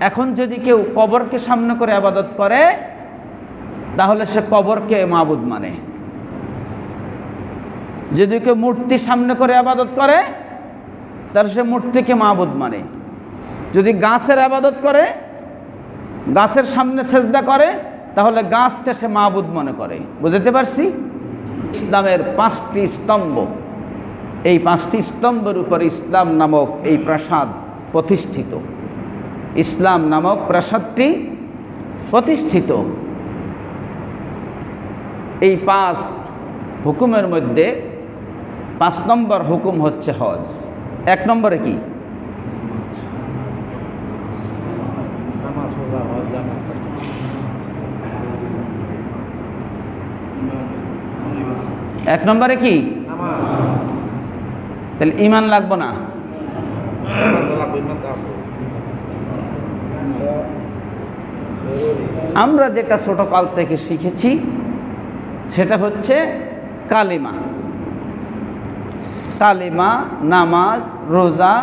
এখন যদি কেউ কবরকে সামনে করে আবাদত করে, তাহলে সে কবরকে মাবুদ মানে। যদি কেউ মূর্তি সামনে করে আবাদত করে, তাহলে সে মূর্তিকে মাবুদ মানে। যদি গাছের আবাদত করে, গাছের সামনে সেজদা করে, তাহলে গাছটা সে মাবুদ মনে করে। বুঝতে পারছি? ইসলামের পাঁচটি স্তম্ভ। এই পাঁচটি স্তম্ভের উপর ইসলাম নামক এই প্রাসাদ প্রতিষ্ঠিত। ইসলাম নামক প্রাসাদটি প্রতিষ্ঠিত। এই পাঁচ হুকুমের মধ্যে পাঁচ নম্বর হুকুম হচ্ছে হজ। এক নম্বরে কি? এক নম্বরে কি? তাহলে ইমান লাগবো না লাগবে ইমান তো আছে আমরা যেটা ছোটকাল থেকে শিখেছি, সেটা হচ্ছে কালিমা। কালিমা, নামাজ, রোজা,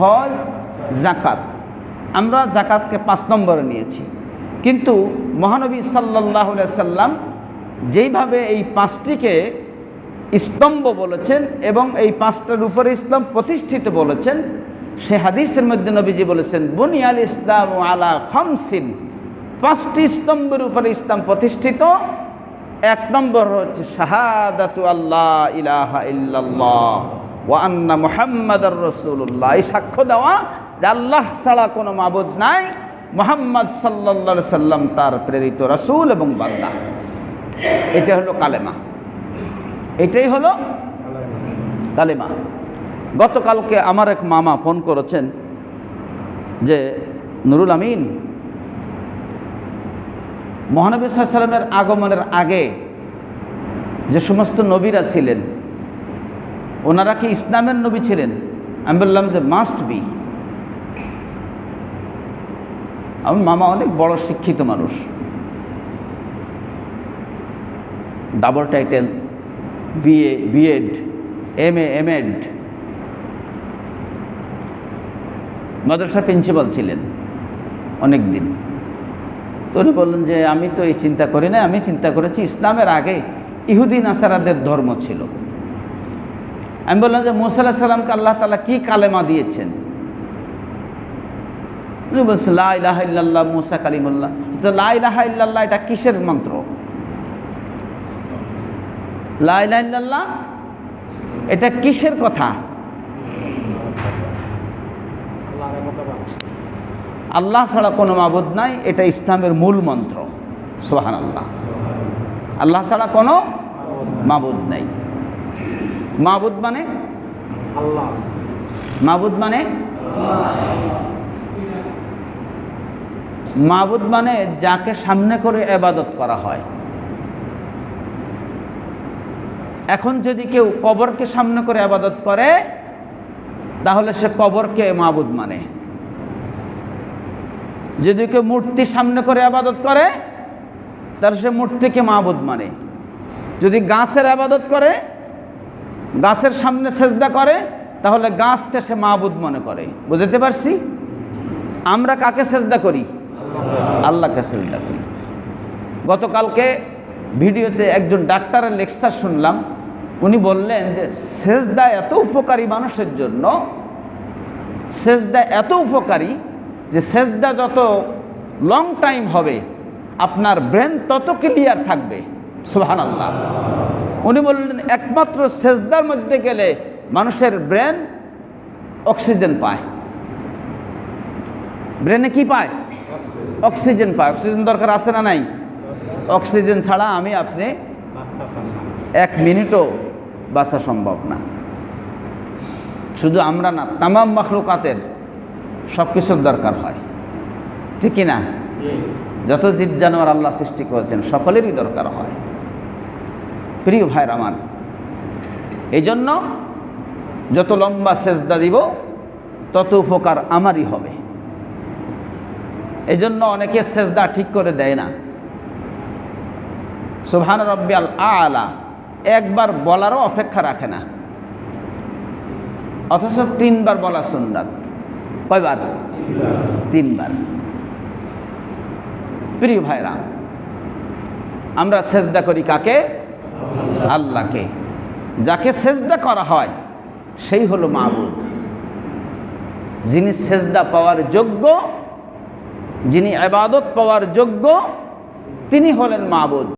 হজ জাকাত আমরা জাকাতকে পাঁচ নম্বরে নিয়েছি। কিন্তু মহানবী সাল্লাহ সাল্লাম যেইভাবে এই পাঁচটিকে স্তম্ভ বলেছেন এবং এই পাঁচটার উপরে ইসলাম প্রতিষ্ঠিত বলেছেন, সে হাদিসের মধ্যে নবীজি বলেছেন, বুনিয়াল ইসলাম আলা খামসিন পাঁচটি স্তম্ভের উপরে ইসলাম প্রতিষ্ঠিত। এক নম্বর হচ্ছে শাহাদাতু আল্লাহ ইলাহা ইল্লাল্লাহ ওয়া আন্না মুহাম্মাদার রাসূলুল্লাহ। এই সাক্ষ্য দেওয়া যে আল্লাহ ছাড়া কোনো মাবুদ নাই। মোহাম্মদ সাল্লা সাল্লাম তার প্রেরিত রাসূল এবং বান্দা। এটা হলো কালেমা। এটাই হলো কালেমা। গতকালকে আমার এক মামা ফোন করেছেন যে, নুরুল আমিন মহানবী সাল্লামের আগমনের আগে যে সমস্ত নবীরা ছিলেন, ওনারা কি ইসলামের নবী ছিলেন? আমি বললাম যে মাস্ট বি আমার মামা অনেক বড় শিক্ষিত মানুষ। Double title BA BEd M A M Ed Madrasa principal ছিলেন অনেক দিন তো উনি বললেন যে, আমি তো এই চিন্তা করি না আমি চিন্তা করেছি ইসলামের আগে ইহুদি, নাসারাদের ধর্ম ছিল। আমি বললাম যে মুসাল্লাহ সাল্লামকে আল্লাহ তালা কী কালেমা দিয়েছেন? উনি বলছেন লা ইলাহা ইল্লাল্লাহ, মুসা কালিমুল্লাহ। তো লা ইলাহা ইল্লাল্লাহ, এটা কিসের মন্ত্র? লা ইলাহা ইল্লাল্লাহ, এটা কিসের কথা? আল্লাহ ছাড়া কোনো মাবুদ নাই এটা ইসলামের মূল মন্ত্র। সোহান আল্লাহ আল্লাহ ছাড়া কোনো মাবুদ নাই। মাবুদ মানে? আল্লাহ। মাবুদ মানে? মাবুদ মানে যাকে সামনে করে এবাদত করা হয়। এখন যদি কেউ কবরকে সামনে করে আবাদত করে তাহলে সে কবরকে মাবুদ মানে। যদি কেউ মূর্তি সামনে করে আবাদত করে তাহলে সে মূর্তিকে মাবুদ মানে। যদি গাছের আবাদত করে, গাছের সামনে সেজদা করে, তাহলে গাছটা সে মাবুদ মনে করে। বুঝতে পারছি? আমরা কাকে সেজদা করি? আল্লাহকে সেজদা করি। গতকালকে ভিডিওতে একজন ডাক্তারের লেকচার শুনলাম। উনি বললেন যে, সেজদা এত উপকারী মানুষের জন্য, সেজদা এত উপকারী যে সেজদা যত লং টাইম হবে, আপনার ব্রেন তত ক্লিয়ার থাকবে। সুহান আল্লাহ উনি বললেন, একমাত্র সেজদার মধ্যে গেলে মানুষের ব্রেন অক্সিজেন পায়। ব্রেনে কি পায়? অক্সিজেন পায়। অক্সিজেন দরকার আছে না নাই? অক্সিজেন ছাড়া আমি আপনি এক মিনিটও বাঁচা সম্ভব না। শুধু আমরা না, তামাম মাখলুকাতের সব কিছুর দরকার হয়। ঠিক কি না যত জীব জানোয়ার আল্লাহ সৃষ্টি করেছেন সকলেরই দরকার হয়। প্রিয় ভাইয়ের আমার এই জন্য যত লম্বা সেজদা দিব তত উপকার আমারই হবে। এই জন্য অনেকে সেজদা ঠিক করে দেয় না। সুবহান রব্বিয়াল আলা একবার বলারও অপেক্ষা রাখে না। অথচ তিনবার বলা সুন্নাত। কয়বার? তিনবার। প্রিয় ভাইরা, আমরা সেজদা করি কাকে? আল্লাহকে। যাকে সেজদা করা হয়, সেই হলো মাবুদ। যিনি সেজদা পাওয়ার যোগ্য, যিনি আবাদত পাওয়ার যোগ্য, তিনি হলেন মাবুদ।